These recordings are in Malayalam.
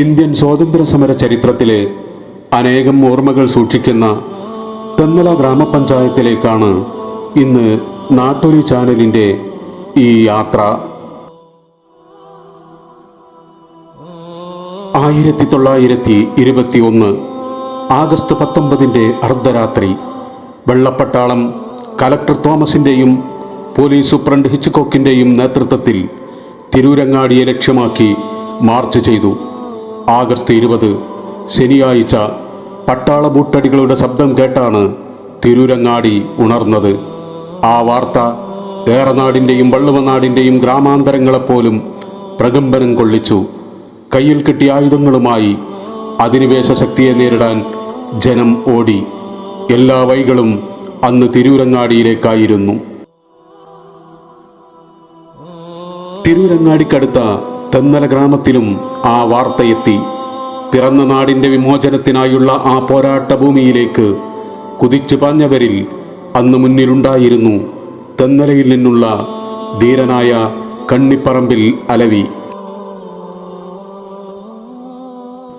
ഇന്ത്യൻ സ്വാതന്ത്ര്യ സമര ചരിത്രത്തിലെ അനേകം ഓർമ്മകൾ സൂക്ഷിക്കുന്ന തെന്നല ഗ്രാമപഞ്ചായത്തിലേക്കാണ് ഇന്ന് നാട്ടൊലി ചാനലിന്റെ ഈ യാത്ര. ആയിരത്തി തൊള്ളായിരത്തി ഇരുപത്തി ഒന്ന് ആഗസ്റ്റ് പത്തൊമ്പതിന്റെ അർദ്ധരാത്രി വെള്ളപ്പട്ടാളം കലക്ടർ തോമസിന്റെയും പോലീസ് സൂപ്രണ്ട് ഹിച്ച്കോക്കിന്റെയും നേതൃത്വത്തിൽ തിരൂരങ്ങാടിയെ ലക്ഷ്യമാക്കി മാർച്ച് ചെയ്തു. ആഗസ്റ്റ് ഇരുപത് ശനിയാഴ്ച പട്ടാള ബൂട്ടടികളുടെ ശബ്ദം കേട്ടാണ് തിരൂരങ്ങാടി ഉണർന്നത്. ആ വാർത്ത ഏറനാടിന്റെയും വള്ളുവനാടിന്റെയും ഗ്രാമാന്തരങ്ങളെപ്പോലും പ്രകമ്പനം കൊള്ളിച്ചു. കയ്യിൽ കിട്ടിയ ആയുധങ്ങളുമായി അധിനിവേശ ശക്തിയെ നേരിടാൻ ജനം ഓടി. എല്ലാ വൈകളും അന്ന് തിരൂരങ്ങാടിയിലേക്കായിരുന്നു. തിരൂരങ്ങാടിക്കടുത്ത തെന്നല ഗ്രാമത്തിലും ആ വാർത്തയെത്തി. പിറന്ന നാടിന്റെ വിമോചനത്തിനായുള്ള ആ പോരാട്ട ഭൂമിയിലേക്ക് കുതിച്ചു പാഞ്ഞവരിൽ അന്ന് മുന്നിലുണ്ടായിരുന്നു തെന്നലയിൽ നിന്നുള്ള ധീരനായ കണ്ണിപ്പറമ്പിൽ അലവി.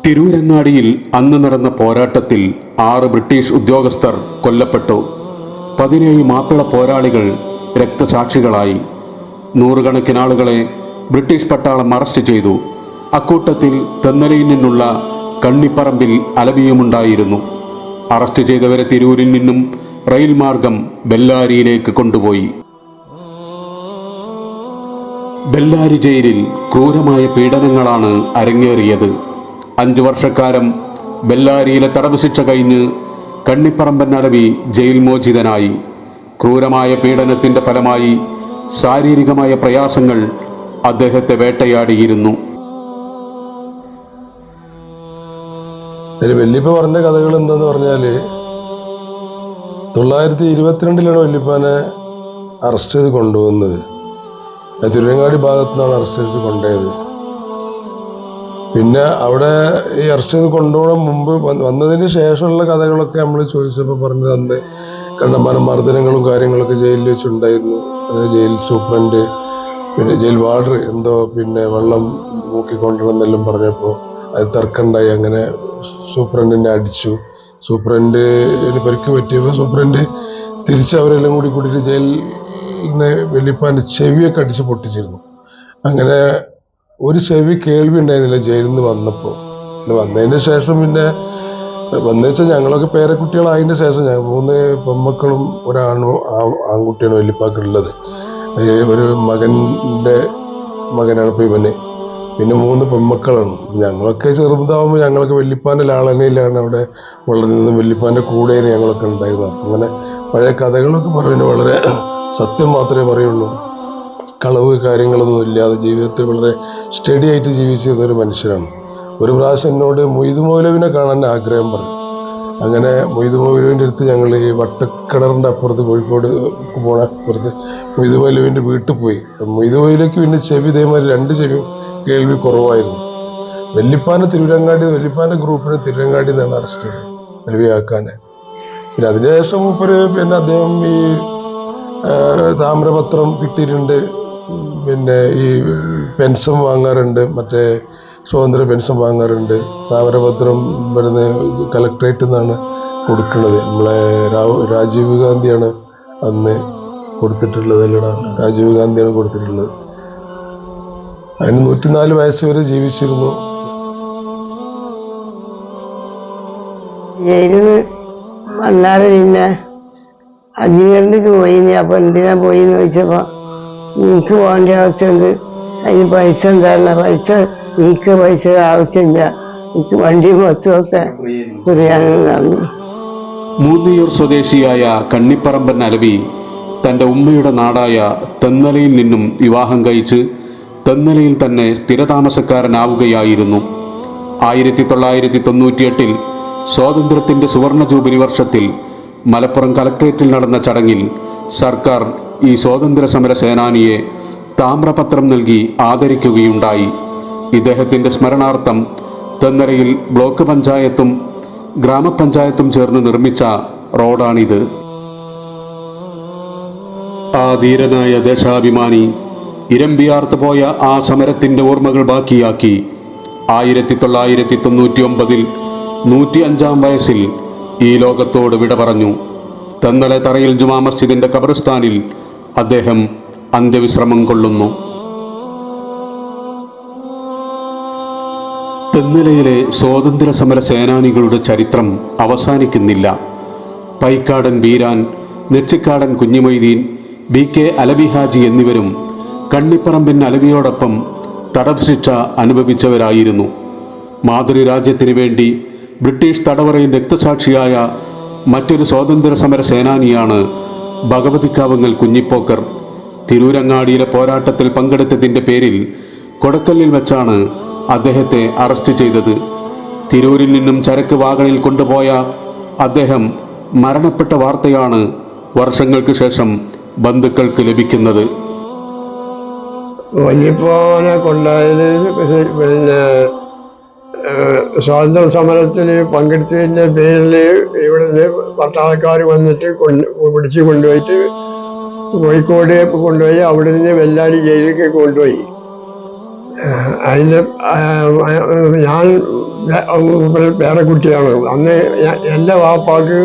തിരൂരങ്ങാടിയിൽ അന്ന് നടന്ന പോരാട്ടത്തിൽ ആറ് ബ്രിട്ടീഷ് ഉദ്യോഗസ്ഥർ കൊല്ലപ്പെട്ടു. പതിനേഴ് മാപ്പിള പോരാളികൾ രക്തസാക്ഷികളായി. നൂറുകണക്കിന് ആളുകളെ ബ്രിട്ടീഷ് പട്ടാളം അറസ്റ്റ് ചെയ്തു. അക്കൂട്ടത്തിൽ തെന്നലയിൽ നിന്നുള്ള കണ്ണിപ്പറമ്പിൽ അലവിയുമുണ്ടായിരുന്നു. അറസ്റ്റ് ചെയ്തവരെ തിരൂരിൽ നിന്നും റെയിൽ മാർഗം ബെല്ലാരിയിലേക്ക് കൊണ്ടുപോയി. ബെല്ലാരി ജയിലിൽ ക്രൂരമായ പീഡനങ്ങളാണ് അരങ്ങേറിയത്. അഞ്ചു വർഷക്കാലം ബെല്ലാരിയിലെ തടവ് ശിക്ഷ കഴിഞ്ഞ് കണ്ണിപ്പറമ്പൻ അലവി ജയിൽ മോചിതനായി. ക്രൂരമായ പീഡനത്തിന്റെ ഫലമായി ശാരീരികമായ പ്രയാസങ്ങൾ അദ്ദേഹത്തെ വേട്ടയാടിയിരുന്നു. വല്യപ്പ പറഞ്ഞ കഥകൾ എന്താന്ന് പറഞ്ഞാൽ തൊള്ളായിരത്തി ഇരുപത്തിരണ്ടിലാണ് വല്യപ്പാനെ അറസ്റ്റ് ചെയ്ത് കൊണ്ടുവന്നത്. തിരുവങ്ങാടി ഭാഗത്തു നിന്നാണ് അറസ്റ്റ് ചെയ്ത് കൊണ്ടുപോയത്. പിന്നെ അവിടെ ഈ അറസ്റ്റ് ചെയ്ത് കൊണ്ടുപോകാൻ മുമ്പ് വന്നതിന് ശേഷമുള്ള കഥകളൊക്കെ നമ്മൾ ചോദിച്ചപ്പോൾ പറഞ്ഞത് അന്ന് കണ്ടമാനം മർദ്ദനങ്ങളും കാര്യങ്ങളൊക്കെ ജയിലിൽ വെച്ചുണ്ടായിരുന്നു. ജയിൽ സൂപ്രണ്ട് പിന്നെ ജയിൽ വാർഡർ എന്തോ പിന്നെ വെള്ളം നോക്കിക്കൊണ്ടിരുന്നെല്ലാം പറഞ്ഞപ്പോൾ അത് തർക്കമുണ്ടായി അങ്ങനെ സൂപ്രണ്ടിനെ അടിച്ചു. സൂപ്രണ്ട് പരിക്ക് പറ്റിയപ്പോൾ സൂപ്രണ്ട് തിരിച്ച് അവരെല്ലാം കൂടി കൂട്ടിയിട്ട് ജയിലിൽ നിന്ന് വെല്ലിപ്പാന്റെ ചെവിയൊക്കെ അടിച്ച് പൊട്ടിച്ചിരുന്നു. അങ്ങനെ ഒരു ചെവി കേൾവി ഉണ്ടായിരുന്നില്ല ജയിലിൽ നിന്ന് വന്നപ്പോൾ വന്നതിന് ശേഷം പിന്നെ വന്നു വെച്ചാൽ ഞങ്ങളൊക്കെ പേരക്കുട്ടികളായതിന്റെ ശേഷം ഞങ്ങൾ മൂന്ന് പെമ്മക്കളും ഒരാണും ആ- ആൺകുട്ടിയാണ് വെല്ലിപ്പാക്കുള്ളത് ഒരു മകന്റെ മകനാണ് ഇപ്പൊ ഇവന്. പിന്നെ മൂന്ന് പെൺമക്കളാണ്. ഞങ്ങളൊക്കെ ചെറുതാവുമ്പോൾ ഞങ്ങളൊക്കെ വല്യപ്പാന്റെ ലാളനയിലാണ് അവിടെ വളർന്നത് വല്യപ്പാന്റെ കൂടെയാണ് ഞങ്ങളൊക്കെ അപ്പം അങ്ങനെ പഴയ കഥകളൊക്കെ പറയുന്നത് വളരെ സത്യം മാത്രമേ പറയുള്ളൂ. കളവ് കാര്യങ്ങളൊന്നും ഇല്ലാതെ ജീവിതത്തിൽ വളരെ സ്റ്റഡി ആയിട്ട് ജീവിച്ചിരുന്ന ഒരു മനുഷ്യനാണ്. ഒരു പ്രാവശ്യം എന്നോട് മൊയ്തു മൗലവിനെ കാണാൻ ആഗ്രഹം പറഞ്ഞു. അങ്ങനെ മൊയ്തു മൗലവിന്റെ അടുത്ത് ഞങ്ങൾ ഈ വട്ടക്കിണറിന്റെ അപ്പുറത്ത് കോഴിക്കോട് പോണ അപ്പുറത്ത് മൊയ്തു വീട്ടിൽ പോയി. മൊയ്തു പിന്നെ ചെവി ഇതേമാതിരി രണ്ട് ചെവി കേൾവി കുറവായിരുന്നു. വെല്ലിപ്പാന തിരുവരങ്ങാടി വെല്ലിപ്പാന്റെ ഗ്രൂപ്പിനെ തിരുവരങ്ങാടി നിന്നാണ് അറസ്റ്റ് ചെയ്തത് വെല്ലുവിയാക്കാനെ പിന്നെ അതിനുശേഷം മൂപ്പര് പിന്നെ അദ്ദേഹം ഈ താമ്രപത്രം കിട്ടിയിട്ടുണ്ട്. പിന്നെ ഈ പെൻഷൻ വാങ്ങാറുണ്ട്. മറ്റേ സ്വാതന്ത്ര്യ പെൻഷൻ വാങ്ങാറുണ്ട്. താമരപത്രം വരുന്ന കലക്ട്രേറ്റിൽ നിന്നാണ് കൊടുക്കുന്നത്. നമ്മളെ രാജീവ് ഗാന്ധിയാണ് അന്ന് കൊടുത്തിട്ടുള്ളത് അല്ലടാ. രാജീവ് ഗാന്ധിയാണ് കൊടുത്തിട്ടുള്ളത്. അതിന് നൂറ്റിനാല് വയസ്സ് വരെ ജീവിച്ചിരുന്നു. ജയിലിൽ പിന്നെ അജ്മീറിലേക്ക് പോയി അപ്പോൾ എന്തിനാ പോയി എന്ന് ചോദിച്ചപ്പോ എനിക്ക് പോകേണ്ട ആവശ്യമുണ്ട് അതിന് പൈസ എന്താ പൈസ എനിക്ക് പൈസ ആവശ്യമില്ല. എനിക്ക് വണ്ടിയും ബസ്സും ഒക്കെ പറഞ്ഞു മൂന്നിയൂർ സ്വദേശിയായ കണ്ണിപ്പറമ്പൻ അലവി തന്റെ ഉമ്മയുടെ നാടായ തെന്നലയിൽ നിന്നും വിവാഹം കഴിച്ച് തെന്നലയിൽ തന്നെ സ്ഥിരതാമസക്കാരനാവുകയായിരുന്നു. ആയിരത്തി തൊള്ളായിരത്തി തൊണ്ണൂറ്റിയെട്ടിൽ സ്വാതന്ത്ര്യത്തിന്റെ സുവർണ ജൂബിലി വർഷത്തിൽ മലപ്പുറം കലക്ട്രേറ്റിൽ നടന്ന ചടങ്ങിൽ സർക്കാർ ഈ സ്വാതന്ത്ര്യ സമര സേനാനിയെ താമ്രപത്രം നൽകി ആദരിക്കുകയുണ്ടായി. ഇദ്ദേഹത്തിന്റെ സ്മരണാർത്ഥം തെന്നരയിൽ ബ്ലോക്ക് പഞ്ചായത്തും ഗ്രാമപഞ്ചായത്തും ചേർന്ന് നിർമ്മിച്ച റോഡാണിത്. ആ ധീരനായ ദേശാഭിമാനി ഇരമ്പിയാർത്ത് പോയ ആ സമരത്തിന്റെ ഓർമ്മകൾ ബാക്കിയാക്കി ആയിരത്തി തൊള്ളായിരത്തി തൊണ്ണൂറ്റി ഒമ്പതിൽ നൂറ്റി അഞ്ചാം വയസ്സിൽ ഈ ലോകത്തോട് വിട പറഞ്ഞു. തെന്നല തറയിൽ ജുമാ മസ്ജിദിന്റെ ഖബറിസ്ഥാനിൽ അദ്ദേഹം അന്ത്യവിശ്രമം കൊള്ളുന്നു. തെന്നലയിലെ സ്വാതന്ത്ര്യ സമര സേനാനികളുടെ ചരിത്രം അവസാനിക്കുന്നില്ല. പൈക്കാടൻ ബീരാൻ നെച്ചിക്കാടൻ കുഞ്ഞിമൊയ്തീൻ ബി കെ അലബിഹാജി എന്നിവരും കണ്ണിപ്പറമ്പിൻ അലവിയോടൊപ്പം തടവ് ശിക്ഷ അനുഭവിച്ചവരായിരുന്നു. മാതൃരാജ്യത്തിനു വേണ്ടി ബ്രിട്ടീഷ് തടവറയിൽ രക്തസാക്ഷിയായ മറ്റൊരു സ്വാതന്ത്ര്യ സമര സേനാനിയാണ് ഭഗവതിക്കാവങ്ങൽ കുഞ്ഞിപ്പോക്കർ. തിരൂരങ്ങാടിയിലെ പോരാട്ടത്തിൽ പങ്കെടുത്തതിന്റെ പേരിൽ കൊടക്കല്ലിൽ വെച്ചാണ് അദ്ദേഹത്തെ അറസ്റ്റ് ചെയ്തത്. തിരൂരിൽ നിന്നും ചരക്ക് വാഗണിൽ കൊണ്ടുപോയ അദ്ദേഹം മരണപ്പെട്ട വാർത്തയാണ് വർഷങ്ങൾക്ക് ശേഷം ബന്ധുക്കൾക്ക് ലഭിക്കുന്നത്. വല്യപ്പോനെ കൊണ്ടായത് പിന്നെ സ്വാതന്ത്ര്യ സമരത്തിൽ പങ്കെടുത്തതിന്റെ പേരിൽ ഇവിടുന്ന് പട്ടാളക്കാർ വന്നിട്ട് കൊണ്ട് പിടിച്ചു കൊണ്ടുപോയിട്ട് കോഴിക്കോട് കൊണ്ടുപോയി അവിടെ നിന്ന് വെല്ലാരി ജയിലിലേക്ക് കൊണ്ടുപോയി. അതിന്റെ ഞാൻ വേറെ കുട്ടിയാണ്. അന്ന് എന്റെ വാപ്പാക്ക്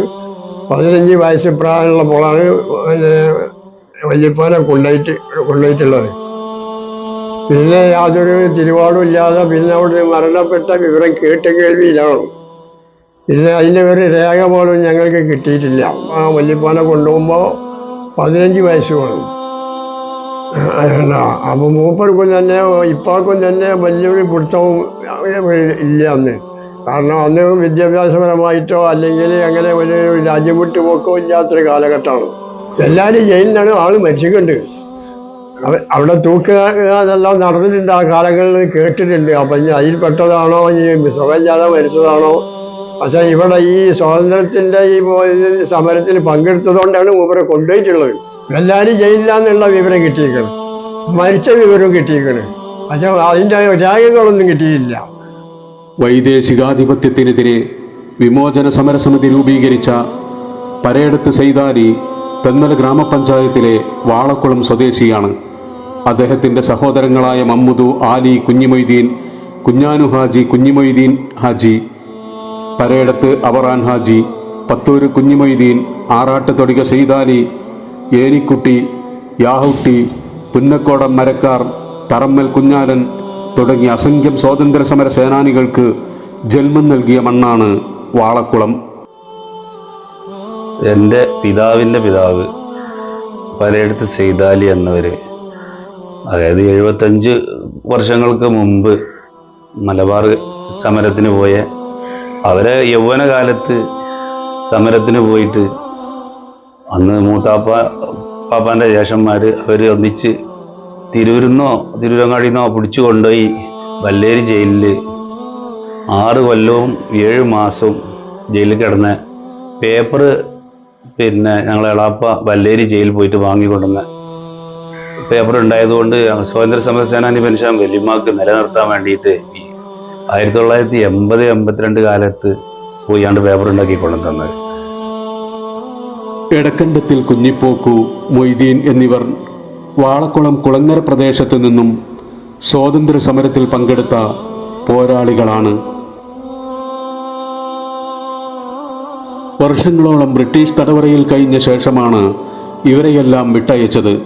പതിനഞ്ച് വയസ്സ് പ്രായമുള്ളപ്പോഴാണ് പിന്നെ വല്യപ്പാനെ കൊണ്ടുപോയിട്ട് കൊണ്ടുപോയിട്ടുള്ളത്. പിന്നെ യാതൊരു തിരുവാടും ഇല്ലാതെ പിന്നെ അവിടെ മരണപ്പെട്ട വിവരം കേട്ട് കേൾവിയിലാണ്. പിന്നെ അതിന്റെ ഒരു രേഖ പോലും ഞങ്ങൾക്ക് കിട്ടിയിട്ടില്ല. ആ വല്യപ്പാനെ കൊണ്ടുപോകുമ്പോൾ പതിനഞ്ച് വയസ്സ് വേണം. അപ്പോൾ മൂപ്പർക്കും തന്നെ ഇപ്പാക്കും തന്നെ വലിയൊരു പിടുത്തവും ഇല്ല അന്ന്. കാരണം അന്ന് വിദ്യാഭ്യാസപരമായിട്ടോ അല്ലെങ്കിൽ അങ്ങനെ ഒരു രാജ്യം വിട്ടു പോക്കോ ഇല്ലാത്തൊരു കാലഘട്ടമാണ്. എല്ലാവരും ജയിലിലാണ് ആൾ മരിച്ചിട്ടുണ്ട്. അവ- അവിടെ തൂക്കുക അതെല്ലാം നടന്നിട്ടുണ്ട് ആ കാലങ്ങളിൽ കേട്ടിട്ടുണ്ട്. അപ്പം ഇനി അതിൽ പെട്ടതാണോ ഇനി സുഖം ചെയ്യാതെ മരിച്ചതാണോ? പക്ഷേ ഇവിടെ ഈ സ്വാതന്ത്ര്യത്തിന്റെ ഈ സമരത്തിൽ പങ്കെടുത്തതുകൊണ്ടാണ് മൂപ്പരെ കൊണ്ടുപോയിട്ടുള്ളത്. എല്ലാവരും ജയിലില്ലാന്നുള്ള വിവരം കിട്ടിയിരിക്കണം. മരിച്ച വിവരം കിട്ടിയിരിക്കണം. പക്ഷെ അതിന്റെ രേഖകളൊന്നും കിട്ടിയില്ല. വൈദേശികാധിപത്യത്തിനെതിരെ വിമോചന സമരസമിതി രൂപീകരിച്ച പരേടത്ത് സൈതാലി തെന്നല ഗ്രാമപഞ്ചായത്തിലെ വാളക്കുളം സ്വദേശിയാണ്. അദ്ദേഹത്തിന്റെ സഹോദരങ്ങളായ മമ്മുദു ആലി കുഞ്ഞിമൊയ്തീൻ കുഞ്ഞാനു ഹാജി കുഞ്ഞിമൊയ്തീൻ ഹാജി പരേടത്ത് അവറാൻ ഹാജി പത്തൂര് കുഞ്ഞിമൊയ്തീൻ ആറാട്ട് തൊടിക സെയ്താലി ഏനിക്കുട്ടി യാഹുട്ടി പുന്നക്കോടം മരക്കാർ തറമ്മൽ കുഞ്ഞാലൻ തുടങ്ങിയ അസംഖ്യം സ്വാതന്ത്ര്യ സമര സേനാനികൾക്ക് ജന്മം നൽകിയ മണ്ണാണ് വാളക്കുളം. എന്റെ പിതാവിന്റെ പിതാവ് പലയിടത്ത് സെയ്താലി എന്നവർ അതായത് എഴുപത്തഞ്ച് വർഷങ്ങൾക്ക് മുമ്പ് മലബാർ സമരത്തിന് പോയ അവരെ യൗവനകാലത്ത് സമരത്തിന് പോയിട്ട് അന്ന് മൂത്താപ്പ പാപ്പാന്റെ ജ്യേഷ്ഠന്മാർ അവർ ഒന്നിച്ച് തിരൂരിന്നോ തിരൂരങ്ങാടിന്നോ പിടിച്ചു കൊണ്ടുപോയി വല്ലേരി ജയിലിൽ ആറ് കൊല്ലവും ഏഴ് മാസവും ജയിലിൽ കിടന്ന പേപ്പർ പിന്നെ ഞങ്ങൾ എളാപ്പ വല്ലേരി ജയിലിൽ പോയിട്ട് വാങ്ങിക്കൊണ്ടുവന്ന പേപ്പർ ഉണ്ടായതുകൊണ്ട് സ്വാതന്ത്ര്യ സമര സേനാനി പെൻഷൻ വല്യമ്മക്ക് നിലനിർത്താൻ വേണ്ടിയിട്ട് ആയിരത്തി തൊള്ളായിരത്തി എൺപത് എൺപത്തിരണ്ട് കാലത്ത് പോയി ആണ്ട് പേപ്പർ ഉണ്ടാക്കി കൊണ്ടുതന്നത് എടക്കണ്ടത്തിൽ കുഞ്ഞിപ്പോക്കു മൊയ്തീൻ എന്നിവർ വാളക്കുളം കുളങ്ങര പ്രദേശത്തു നിന്നും സ്വാതന്ത്ര്യ സമരത്തിൽ പങ്കെടുത്ത പോരാളികളാണ്. വർഷങ്ങളോളം ബ്രിട്ടീഷ് തടവറയിൽ കഴിഞ്ഞ ശേഷമാണ് ഇവരെയെല്ലാം വിട്ടയച്ചത്.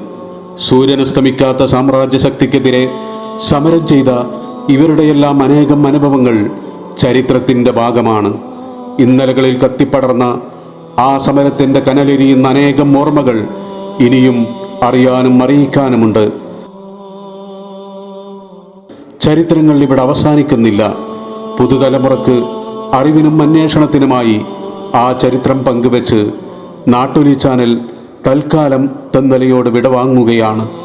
സൂര്യനസ്തമിക്കാത്ത സാമ്രാജ്യ ശക്തിക്കെതിരെ സമരം ചെയ്ത ഇവരുടെയെല്ലാം അനേകം അനുഭവങ്ങൾ ചരിത്രത്തിന്റെ ഭാഗമാണ്. ഇന്നലകളിൽ കത്തിപ്പടർന്ന ആ സമരത്തിന്റെ കനലെരിയുന്ന അനേകം ഓർമ്മകൾ ഇനിയും അറിയാനും അറിയിക്കാനുമുണ്ട്. ചരിത്രങ്ങൾ ഇവിടെ അവസാനിക്കുന്നില്ല. പുതുതലമുറക്ക് അറിവിനും അന്വേഷണത്തിനുമായി ആ ചരിത്രം പങ്കുവെച്ച് നാട്ടുലി ചാനൽ തൽക്കാലം തെന്നലയോട് വിടവാങ്ങുകയാണ്.